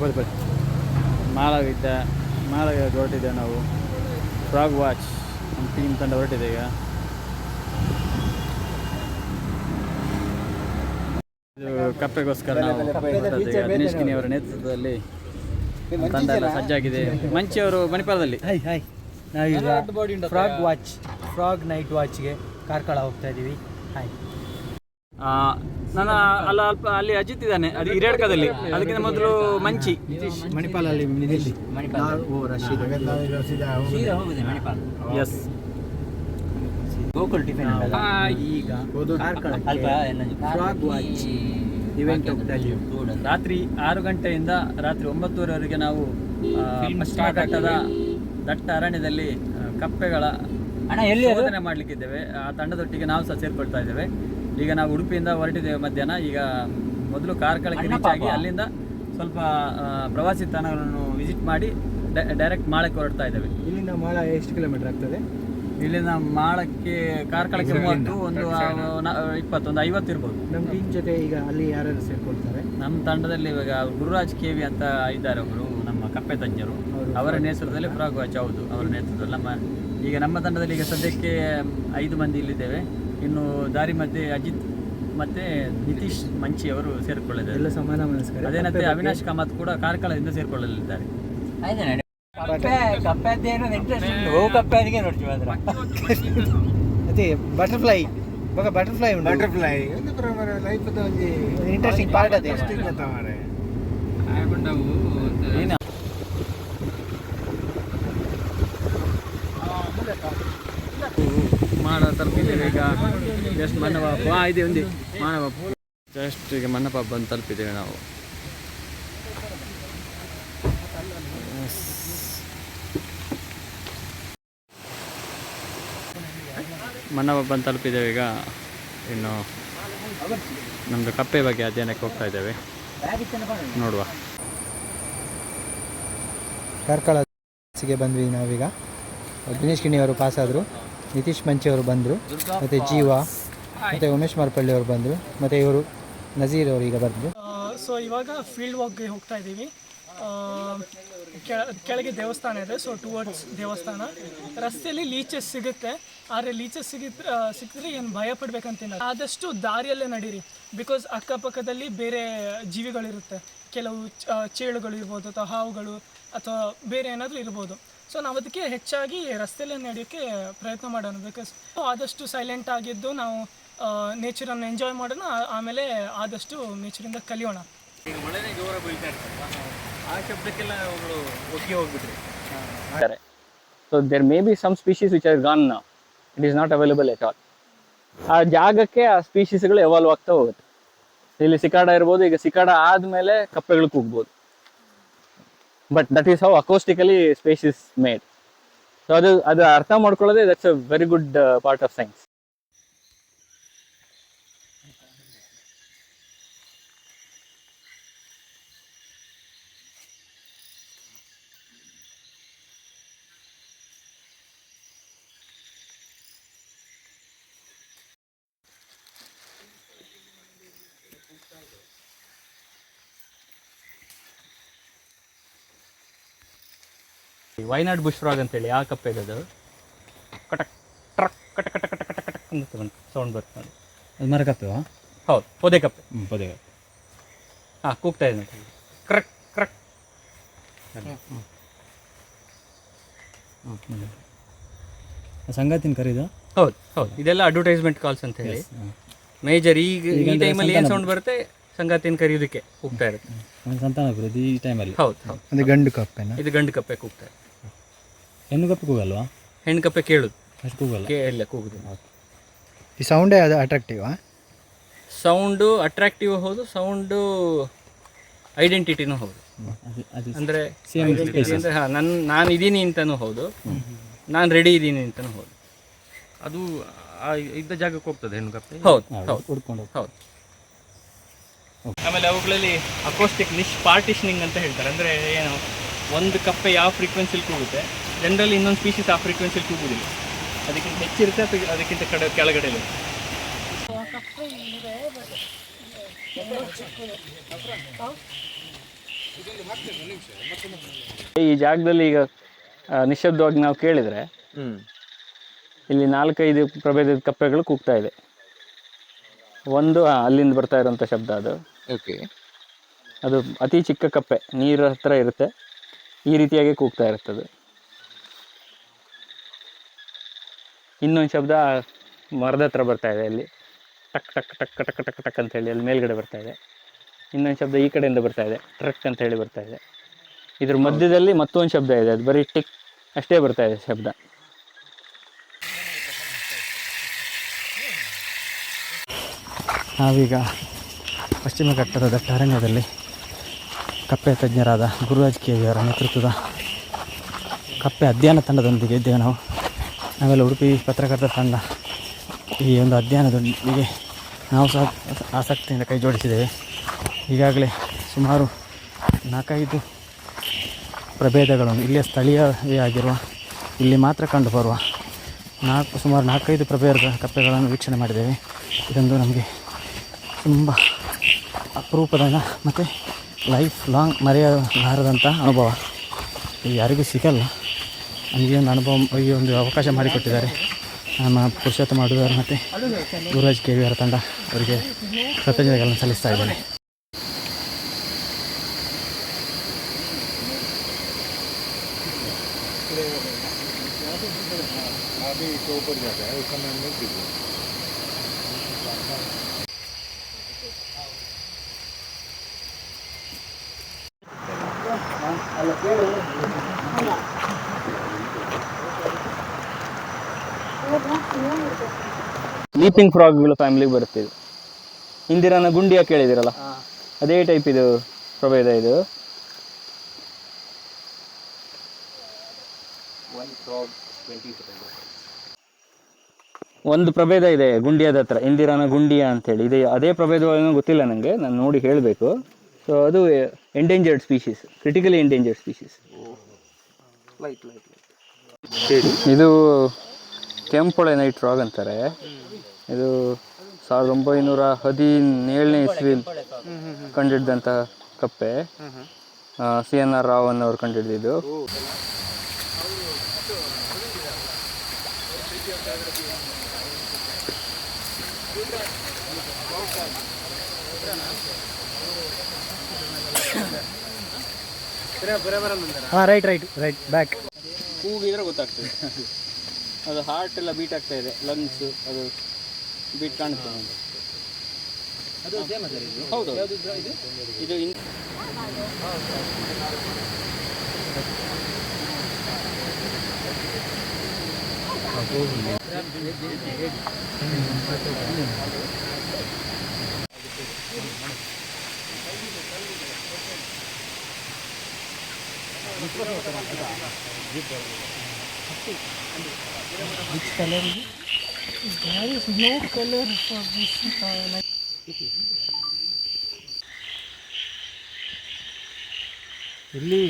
ಬರ್ರಿ ಬರ್ರಿ ಮಾಲಾಗಿದ್ದ ಮಾಲಾಗ ಹೊರಟಿದ್ದೆ ನಾವು ಫ್ರಾಗ್ ವಾಚ್ ನಮ್ಮ ಟೀಮ್ ತಂಡ ಹೊರಟಿದೆ ಈಗ. ಇದು ಕಪ್ಪೆಗೋಸ್ಕರ ನಾವು ದಿನೇಶ್ ಗಿನಿ ಅವರ ನೇತೃತ್ವದಲ್ಲಿ ತಂಡ ಎಲ್ಲ ಸಜ್ಜಾಗಿದೆ. ಮಂಚಿ ಅವರು ಮಣಿಪಾಲದಲ್ಲಿ. ಹಾಯ್ ಹಾಯ್ ನಾವೀಗ ಫ್ರಾಗ್ ವಾಚ್ ಫ್ರಾಗ್ ನೈಟ್ ವಾಚ್ಗೆ ಕಾರ್ಕಳ ಹೋಗ್ತಾ ಇದ್ದೀವಿ. ಹಾಯ್ ನನ್ನ ಅಲ್ಲ ಅಲ್ಪ ಅಲ್ಲಿ ಅಜಿತ್ ಇದ್ದಾನೆ ಅದು ಹಿರಿಯಡ್ಕದಲ್ಲಿ ಅದಕ್ಕಿಂತ ಮೊದಲು ಮಂಚಿ. ಮಣಿಪಾಲಲ್ಲಿ ಎಸ್ ಗೋಕುಲ್ ಟಿಫಿನ್ ಈಗ. ರಾತ್ರಿ ಆರು ಗಂಟೆಯಿಂದ ರಾತ್ರಿ ಒಂಬತ್ತುವರೆವರೆಗೆ ನಾವು ಆ, ಪಶ್ಚಿಮ ಘಟ್ಟದ ದಟ್ಟ ಅರಣ್ಯದಲ್ಲಿ ಕಪ್ಪೆಗಳ ಹಣ ಎಲ್ಲಿ ಶೋಧನೆ ಮಾಡ್ಲಿಕ್ಕಿದ್ದೇವೆ. ಆ ತಂಡದೊಟ್ಟಿಗೆ ನಾವು ಸಹ ಸೇರ್ಕೊಳ್ತಾ ಇದ್ದೇವೆ. ಈಗ ನಾವು ಉಡುಪಿಯಿಂದ ಹೊರಟಿದ್ದೇವೆ ಮಧ್ಯಾಹ್ನ. ಈಗ ಮೊದಲು ಕಾರ್ಕಳಕ್ಕೆ ರೀಚ್ ಆಗಿ ಅಲ್ಲಿಂದ ಸ್ವಲ್ಪ ಪ್ರವಾಸಿ ತಾಣಗಳನ್ನು ವಿಸಿಟ್ ಮಾಡಿ ಡೈರೆಕ್ಟ್ ಮಾಳಕ್ಕೆ ಹೊರಡ್ತಾ ಇದ್ದೇವೆ. ಇಲ್ಲಿಂದ ಮಾಳ ಎಷ್ಟು ಕಿಲೋಮೀಟರ್ ಆಗ್ತದೆ? ಇಲ್ಲಿಂದ ಮಾಳಕ್ಕೆ ಕಾರ್ಕಳಕ್ಕೆ ಮೂವತ್ತು ಒಂದು ಇಪ್ಪತ್ತೊಂದು ಐವತ್ತು ಇರ್ಬೋದು. ನಮ್ಮ ಟೀಮ್ ಜೊತೆ ಈಗ ಅಲ್ಲಿ ಯಾರ್ಯಾರು ಸೇರ್ಕೊಳ್ತಾರೆ? ನಮ್ಮ ತಂಡದಲ್ಲಿ ಇವಾಗ ಗುರುರಾಜ್ ಕೆವಿ ಅಂತ ಇದ್ದಾರೆ ಅವರು ನಮ್ಮ ಕಪ್ಪೆ ತಜ್ಞರು. ಅವರ ನೇತೃತ್ವದಲ್ಲಿ ಪ್ರಾಗ್ ಹೌದು ಅವರ ನೇತೃತ್ವದಲ್ಲಿ ನಮ್ಮ ಈಗ ನಮ್ಮ ತಂಡದಲ್ಲಿ ಈಗ ಸದ್ಯಕ್ಕೆ ಐದು ಮಂದಿ ಇಲ್ಲಿದ್ದೇವೆ. ಇನ್ನು ದಾರಿ ಮಧ್ಯೆ ಅಜಿತ್ ಮತ್ತೆ ನಿತೀಶ್ ಮಂಚಿ ಅವರು ಸೇರಿಕೊಳ್ಳಿದ್ದಾರೆ ಎಲ್ಲ ಸಮಾನ ಮನಸ್ಕರ. ಅದೇನಂತೆ ಅವಿನಾಶ್ ಕಾಮತ್ ಕೂಡ ಕಾರ್ಕಳದಿಂದ ಸೇರಿಕೊಳ್ಳಲಿದ್ದಾರೆ. ಅದೇ ಬಟರ್ಫ್ಲೈ ಇವಾಗ ಬಟರ್ಫ್ಲೈ ಉಂಟು. ಬಟರ್ಫ್ಲೈ ಒಂದು ಪ್ರಮಾಣ ಲೈಫ್ ಒಂಜಿ ಇಂಟ್ರೆಸ್ಟಿಂಗ್ ಪಾರ್ಟ್ ಅದೇ. ಅಷ್ಟೇ ಅಂತ ಮಾರೆ ಏನು ಮಾಡ ತಲುಪಿದ್ದೇವೆ ಈಗ. ಜಸ್ಟ್ ಮನ್ನಪಾಪ ಹಾಂ ಇದೆ ಒಂದು. ಮಾನಪಾಪ ಜಸ್ಟ್ ಈಗ ಮನ್ನಪಾಪ ಬಂದು ತಲುಪಿದ್ದೇವೆ ನಾವು. ಮನ್ನಪಾಪ ಬಂದು ತಲುಪಿದ್ದೇವೆ ಈಗ. ಇನ್ನು ನಮ್ಮದು ಕಪ್ಪೆ ಬಗ್ಗೆ ಅಧ್ಯಯನಕ್ಕೆ ಹೋಗ್ತಾ ಇದ್ದೇವೆ. ನೋಡುವ. ಕರ್ಕಳಿಗೆ ಬಂದ್ವಿ ನಾವೀಗ. ದಿನೇಶ್ ಗಿಣಿ ಅವರು ಪಾಸ್ ಆದರು ನಿತೀಶ್ ಮಂಚಿ ಅವರು ಬಂದರು ಮತ್ತು ಜೀವ ಮತ್ತು ಉಮೇಶ್ ಮಾರ್ಪಳ್ಳಿ ಅವರು ಬಂದರು ಮತ್ತು ಇವರು ನಜೀರ್ ಅವರು ಈಗ ಬಂದರು. ಸೊ ಇವಾಗ ಫೀಲ್ಡ್ ವಾಕ್ಗೆ ಹೋಗ್ತಾ ಇದ್ದೀವಿ. ಕೆಳಗೆ ದೇವಸ್ಥಾನ ಇದೆ ಸೊ ಟುವರ್ಡ್ಸ್ ದೇವಸ್ಥಾನ. ರಸ್ತೆಯಲ್ಲಿ ಲೀಚಸ್ ಸಿಗುತ್ತೆ. ಆದರೆ ಲೀಚಸ್ ಸಿಗಿದ್ ಆ, ಸಿಕ್ಕಿದ್ರೆ ಏನು ಭಯ ಪಡ್ಬೇಕಂತಿಲ್ಲ. ಆದಷ್ಟು ದಾರಿಯಲ್ಲೇ ನಡೀರಿ. ಬಿಕಾಸ್ ಅಕ್ಕಪಕ್ಕದಲ್ಲಿ ಬೇರೆ ಜೀವಿಗಳಿರುತ್ತೆ. ಕೆಲವು ಚೇಳುಗಳು ಇರ್ಬೋದು ಅಥವಾ ಹಾವುಗಳು ಅಥವಾ ಬೇರೆ ಏನಾದರೂ ಇರ್ಬೋದು. ಸೊ ನಾವು ಅದಕ್ಕೆ ಹೆಚ್ಚಾಗಿ ರಸ್ತೆಯಲ್ಲೇ ನಡೆಯೋಕ್ಕೆ ಪ್ರಯತ್ನ ಮಾಡೋಣ. ಬಿಕಾಸ್ ಆದಷ್ಟು ಸೈಲೆಂಟ್ ಆಗಿದ್ದು ನಾವು ನೇಚರನ್ನು ಎಂಜಾಯ್ ಮಾಡೋಣ ಆಮೇಲೆ ಆದಷ್ಟು ನೇಚರಿಂದ ಕಲಿಯೋಣ. ಈಗ ಮಳೆನೇ ಜೋರ ಬೀಳ್ತಾ ಆ ಶಬ್ದಕ್ಕೆಲ್ಲ ಅವರು ಹೋಗ್ಬಿಟ್ರಿ. So there may be some species which are gone ನಾ it is not available at all ಆ ಜಾಗಕ್ಕೆ ಆ ಸ್ಪೀಶೀಸ್ಗಳು ಎವಾಲ್ವ್ ಆಗ್ತಾ ಹೋಗುತ್ತೆ. ಇಲ್ಲಿ ಸಿಕಾಡ ಇರ್ಬೋದು ಈಗ ಸಿಕಾಡ ಆದ್ಮೇಲೆ ಕಪ್ಪೆಗಳು ಕೂಗ್ಬೋದು. But that is how acoustically space is made so ಅದು ಅದು ಅರ್ಥ ಮಾಡ್ಕೊಳ್ಳೋದೇ that's a very good part of science Wayanad bush frog ಅಂತೇಳಿ ಆ ಕಪ್ಪೆ ಅದು ಕಟಕ್ ಟ್ರಕ್ ಕಟ ಕಟ ಕಟ ಕಟ ಕಟಕ್ ಅಂತ ಸೌಂಡ್ ಬರ್ತದೆ ಅದು ಕಪ್ಪೆ? ಹೌದು ಪೊದೆ ಕಪ್ಪೆ. ಹ್ಞೂ ಕಪ್ಪೆ. ಹಾಂ ಕೂಗ್ತಾ ಇದೆ ನೋಡಿ. ಕ್ರಕ್ ಕ್ರಕ್. ಸಂಗಾತಿನ ಕರೀದ? ಹೌದು ಹೌದು. ಇದೆಲ್ಲ ಅಡ್ವರ್ಟೈಸ್ಮೆಂಟ್ ಕಾಲ್ಸ್ ಅಂತ ಹೇಳಿ. ಮೇಜರ್ ಈಗ ಈ ಟೈಮಲ್ಲಿ ಏನು ಸೌಂಡ್ ಬರುತ್ತೆ? ಸಂಗಾತಿನ ಕರೆಯೋದಕ್ಕೆ ಕೂಗ್ತಾ ಇರುತ್ತೆ. ಸಂತಾನ ಬರೋದು ಈ ಟೈಮಲ್ಲಿ ಹೌದು ಹೌದು. ಅಂದರೆ ಗಂಡು ಕಪ್ಪೆ ಇದು ಗಂಡು ಕಪ್ಪೆ ಕೂಗ್ತಾ ಇದೆ ಹೆಣ್ಣು ಕಪ್ಪೆ ಕೂಗಲ್ವಾ? ಹೆಣ್ಣು ಕಪ್ಪೆ ಕೇಳುದು. ಅಷ್ಟು ಕೂಗಲ್ಲ. ಕೇಳಿಲ್ಲ ಕೂಗುದು. ಈ ಸೌಂಡೇ ಅದು ಅಟ್ರಾಕ್ಟಿವ್ ಸೌಂಡು ಅಟ್ರಾಕ್ಟಿವ್ ಹೌದು ಸೌಂಡು ಐಡೆಂಟಿಟಿನೂ ಹೌದು. ಅದು ಅದು ಅಂದರೆ ಹಾಂ ನನ್ನ ನಾನು ಇದ್ದೀನಿ ಅಂತಲೂ ಹೌದು. ನಾನು ರೆಡಿ ಇದ್ದೀನಿ ಅಂತಲೂ ಹೌದು. ಅದು ಆ ಇದ್ದ ಜಾಗಕ್ಕೆ ಹೋಗ್ತದೆ ಹೆಣ್ಣು ಕಪ್ಪೆ? ಹೌದು ಹೌದು ಹುಡ್ಕೊಂಡು ಹೌದು. ಆಮೇಲೆ ಅವುಗಳಲ್ಲಿ ಅಕೋಸ್ಟಿಕ್ ನಿಶ್ ಪಾರ್ಟಿಷನಿಂಗ್ ಅಂತ ಹೇಳ್ತಾರೆ. ಅಂದರೆ ಏನು ಒಂದು ಕಪ್ಪೆ ಯಾವ ಫ್ರೀಕ್ವೆನ್ಸಿಲಿ ಕೂಗುತ್ತೆ? ಜನರಲಿ ಇನ್ನೊಂದು ಸ್ಪೀಸಿಸ್ ಆ ಫ್ರೀಕ್ವೆನ್ಸಿಲಿ ಕೂಗುದಿಲ್ಲ. ಅದಕ್ಕಿಂತ ಹೆಚ್ಚಿರುತ್ತೆ ಅಥವಾ ಅದಕ್ಕಿಂತ ಕಡೆ ಕೆಳಗಡೆ ಈ ಜಾಗದಲ್ಲಿ ಈಗ ನಿಶಬ್ದವಾಗಿ ನಿಶ್ಶಬ್ದವಾಗಿ ನಾವು ಕೇಳಿದರೆ ಇಲ್ಲಿ ನಾಲ್ಕೈದು ಪ್ರಭೇದದ ಕಪ್ಪೆಗಳು ಕೂಗ್ತಾ ಇದೆ. ಒಂದು ಅಲ್ಲಿಂದ ಬರ್ತಾ ಇರೋಂಥ ಶಬ್ದ ಅದು. ಓಕೆ ಅದು ಅತಿ ಚಿಕ್ಕ ಕಪ್ಪೆ ನೀರ ಹತ್ರ ಇರುತ್ತೆ. ಈ ರೀತಿಯಾಗಿ ಕೂಗ್ತಾ ಇರ್ತದೆ. ಇನ್ನೊಂದು ಶಬ್ದ ಮರದ ಹತ್ರ ಬರ್ತಾ ಇದೆ ಅಲ್ಲಿ. ಟಕ್ ಟಕ್ ಟಕ್ ಟಕ್ ಟಕ್ ಟಕ್ ಅಂತ ಹೇಳಿ ಅಲ್ಲಿ ಮೇಲ್ಗಡೆ ಬರ್ತಾ ಇದೆ. ಇನ್ನೊಂದು ಶಬ್ದ ಈ ಕಡೆಯಿಂದ ಬರ್ತಾ ಇದೆ. ಟ್ರಕ್ ಅಂತ ಹೇಳಿ ಬರ್ತಾ ಇದೆ. ಇದ್ರ ಮಧ್ಯದಲ್ಲಿ ಮತ್ತೊಂದು ಶಬ್ದ ಇದೆ. ಅದು ಬರೀ ಟಿಕ್ ಅಷ್ಟೇ ಬರ್ತಾ ಇದೆ ಶಬ್ದ. ನಾವೀಗ ಪಶ್ಚಿಮ ಘಟ್ಟದ ಅರಣ್ಯದಲ್ಲಿ ಕಪ್ಪೆ ತಜ್ಞರಾದ ಗುರುರಾಜ್ ಕೆ ಅವರ ನೇತೃತ್ವದ ಕಪ್ಪೆ ಅಧ್ಯಯನ ತಂಡದೊಂದಿಗೆ ಇದ್ದೇವೆ ನಾವು. ನಾವೆಲ್ಲ ಉಡುಪಿ ಪತ್ರಕರ್ತರ ತಂಡ ಈ ಒಂದು ಅಧ್ಯಯನದೊಂದಿಗೆ ನಾವು ಸಹ ಆಸಕ್ತಿಯಿಂದ ಕೈ ಜೋಡಿಸಿದ್ದೇವೆ. ಈಗಾಗಲೇ ಸುಮಾರು ನಾಲ್ಕೈದು ಪ್ರಭೇದಗಳನ್ನು ಇಲ್ಲಿಯ ಸ್ಥಳೀಯವೇ ಆಗಿರುವ, ಇಲ್ಲಿ ಮಾತ್ರ ಕಂಡುಬರುವ ನಾಲ್ಕು, ಸುಮಾರು ನಾಲ್ಕೈದು ಪ್ರಭೇದ ಕಪ್ಪೆಗಳನ್ನು ವೀಕ್ಷಣೆ ಮಾಡಿದ್ದೇವೆ. ಇದೊಂದು ನಮಗೆ ತುಂಬ ಅಪರೂಪದ ಮತ್ತು ಲೈಫ್ ಲಾಂಗ್ ಮರೆಯಲಾರದಂಥ ಅನುಭವ. ಯಾರಿಗೂ ಸಿಗಲ್ಲ. ನಮಗೆ ಒಂದು ಅನುಭವ, ಈ ಒಂದು ಅವಕಾಶ ಮಾಡಿಕೊಟ್ಟಿದ್ದಾರೆ. ನಮ್ಮ ಪುರುಷೋತ್ತಮ ಮಾಡುವರು ಮತ್ತು ಗುರುರಾಜ್ ಕೆ ಅವರ ತಂಡ ಅವರಿಗೆ ಕೃತಜ್ಞತೆಗಳನ್ನು ಸಲ್ಲಿಸ್ತಾ ಇದ್ದೇನೆ. ಲೀಪಿಂಗ್ ಫ್ರಾಗ್ಗಳು ಫ್ಯಾಮಿಲಿಗೆ ಬರುತ್ತೆ ಇದು. ಇಂದಿರಾನ ಗುಂಡಿಯ ಕೇಳಿದಿರಲ್ಲ ಅದೇ ಟೈಪ್ ಇದು ಪ್ರಭೇದ ಇದು. ಒಂದು ಪ್ರಭೇದ ಇದೆ ಗುಂಡಿಯಾದ ಹತ್ರ ಇಂದಿರಾನ ಗುಂಡಿಯ ಅಂತೇಳಿ ಇದೆ ಅದೇ ಪ್ರಭೇದ ಗೊತ್ತಿಲ್ಲ ನನಗೆ ನಾನು ನೋಡಿ ಹೇಳಬೇಕು. ಸೊ ಅದು endangered species critically endangered species ಇದು ಕೆಂಪೊಳೆ ನೈಟ್ ರಾಗ್ ಅಂತಾರೆ. ಇದು ಸಾವಿರದ ಒಂಬೈನೂರ ಹದಿನೇಳನೇ ಇಸ್ವಿಲ್ ಕಂಡಿಡ್ದಂಥ ಕಪ್ಪೆ. ಸಿ ಎನ್ ಆರ್ ರಾವ್ ಅನ್ನೋರು ಕಂಡಿಡಿದಿದ್ದು. ಹಾಂ ರೈಟ್ ರೈಟ್ ರೈಟ್ ಬ್ಯಾಕ್ ಕೂಗಿದ್ರೆ ಗೊತ್ತಾಗ್ತದೆ. ಅದು ಹಾರ್ಟ್ ಎಲ್ಲ ಬೀಟ್ ಆಗ್ತಾ ಇದೆ ಲಂಗ್ಸ್ ಅದು ಬೀಟ್ ಕಾಣುತ್ತೆ. ನಮ್ಗೆ. ಹೌದು. ಇದು? In there is no color for this uh, like ಇಲ್ಲಿ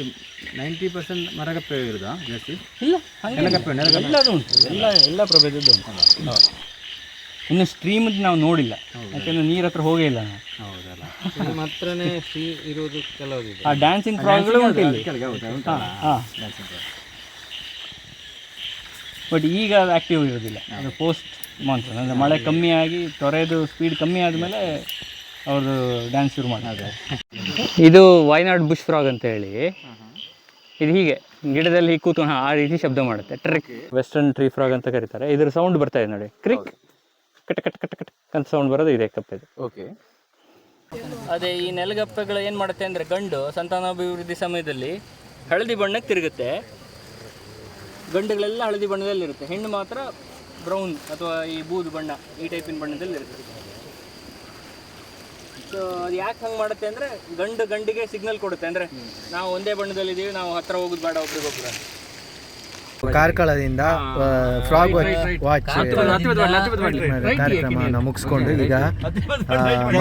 ನೈಂಟಿ ಪರ್ಸೆಂಟ್ ಮರಗಪ್ಪೆ ಇರೋದಾ ಜಾಸ್ತಿ? ಇಲ್ಲ ನೆಲಗಪ್ಪೆ? ಎಲ್ಲದು ಉಂಟು. ಎಲ್ಲ ಎಲ್ಲ ಪ್ರಭೇದದ್ದು ಉಂಟು. ಇನ್ನು ಸ್ಟ್ರೀಮ್ ನಾವು ನೋಡಿಲ್ಲ. ಯಾಕಂದ್ರೆ ನೀರ ಹತ್ರ ಹೋಗೇ ಇಲ್ಲ ನಾವು. ಹೌದಲ್ಲ. ಮಾತ್ರನೇ ಫ್ರೀ ಇರೋದು ಕೆಲವು ಆ ಡ್ಯಾನ್ಸಿಂಗ್ ಪ್ರಾಬ್ಲಮ್ ಉಂಟು ಇಲ್ಲಿ. ಬಟ್ ಈಗ ಅದು ಆ್ಯಕ್ಟಿವ್ ಇರೋದಿಲ್ಲ. ಅದು ಪೋಸ್ಟ್ ಮಾನ್ಸೂನ್ ಅಂದರೆ ಮಳೆ ಕಮ್ಮಿ ಆಗಿ ತೊರೆದು ಸ್ಪೀಡ್ ಕಮ್ಮಿ ಆದಮೇಲೆ ಅವ್ರದ್ದು ಡ್ಯಾನ್ಸ್ ಶುರು ಮಾಡ್ತಾರೆ. ಇದು ವೈನಾಡ್ ಬುಷ್ ಫ್ರಾಗ್ ಅಂತ ಹೇಳಿ. ಇದು ಹೀಗೆ ಗಿಡದಲ್ಲಿ ಕೂತು ಆ ರೀತಿ ಶಬ್ದ ಮಾಡುತ್ತೆ. ಟ್ರಿಕ್ ವೆಸ್ಟರ್ನ್ ಟ್ರೀ ಫ್ರಾಗ್ ಅಂತ ಕರೀತಾರೆ. ಇದ್ರ ಸೌಂಡ್ ಬರ್ತಾ ಇದೆ ನೋಡಿ. ಕ್ರಿಕ್ ಕಟ್ ಕಟ್ ಕಟ್ ಕಟ್ ಅಂತ ಸೌಂಡ್ ಬರೋದು ಇದೆ ಕಪ್ಪೆದು ಓಕೆ ಅದೇ ಈ ನೆಲಗಪ್ಪೆಗಳು ಏನು ಮಾಡುತ್ತೆ ಅಂದರೆ ಗಂಡು ಸಂತಾನಾಭಿವೃದ್ಧಿ ಸಮಯದಲ್ಲಿ ಹಳದಿ ಬಣ್ಣಕ್ಕೆ ತಿರುಗುತ್ತೆ. ಗಂಡುಗಳೆಲ್ಲ ಹಳದಿ ಬಣ್ಣದಲ್ಲಿರುತ್ತೆ. ಹೆಣ್ಣು ಮಾತ್ರ ಬ್ರೌನ್ ಅಥವಾ ಈ ಬೂದು ಬಣ್ಣ ಈ ಟೈಪಿನ ಬಣ್ಣದಲ್ಲಿ ಇರುತ್ತೆ ಸೊ ಅದು ಯಾಕೆ ಹಂಗೆ ಮಾಡುತ್ತೆ ಅಂದರೆ ಗಂಡು ಗಂಡಿಗೆ ಸಿಗ್ನಲ್ ಕೊಡುತ್ತೆ. ಅಂದರೆ ನಾವು ಒಂದೇ ಬಣ್ಣದಲ್ಲಿದ್ದೀವಿ ನಾವು ಹತ್ರ ಹೋಗೋದು ಬೇಡ ಒಬ್ರಿಗೊಬ್ರು. ಕಾರ್ಕಳದಿಂದ ಫ್ರಾಗ್ ವಾಚ್ ಕಾರ್ಯಕ್ರಮ ಮುಗಿಸ್ಕೊಂಡು ಈಗ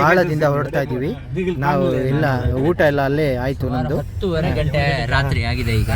ಮಾಳದಿಂದ ಹೊರಡ್ತಾ ಇದೀವಿ ನಾವು ಎಲ್ಲ ಊಟ ಎಲ್ಲ ಅಲ್ಲೇ ಆಯ್ತು ನಮ್ದು. ಹತ್ತೂವರೆ ಗಂಟೆ ರಾತ್ರಿ ಆಗಿದೆ ಈಗ.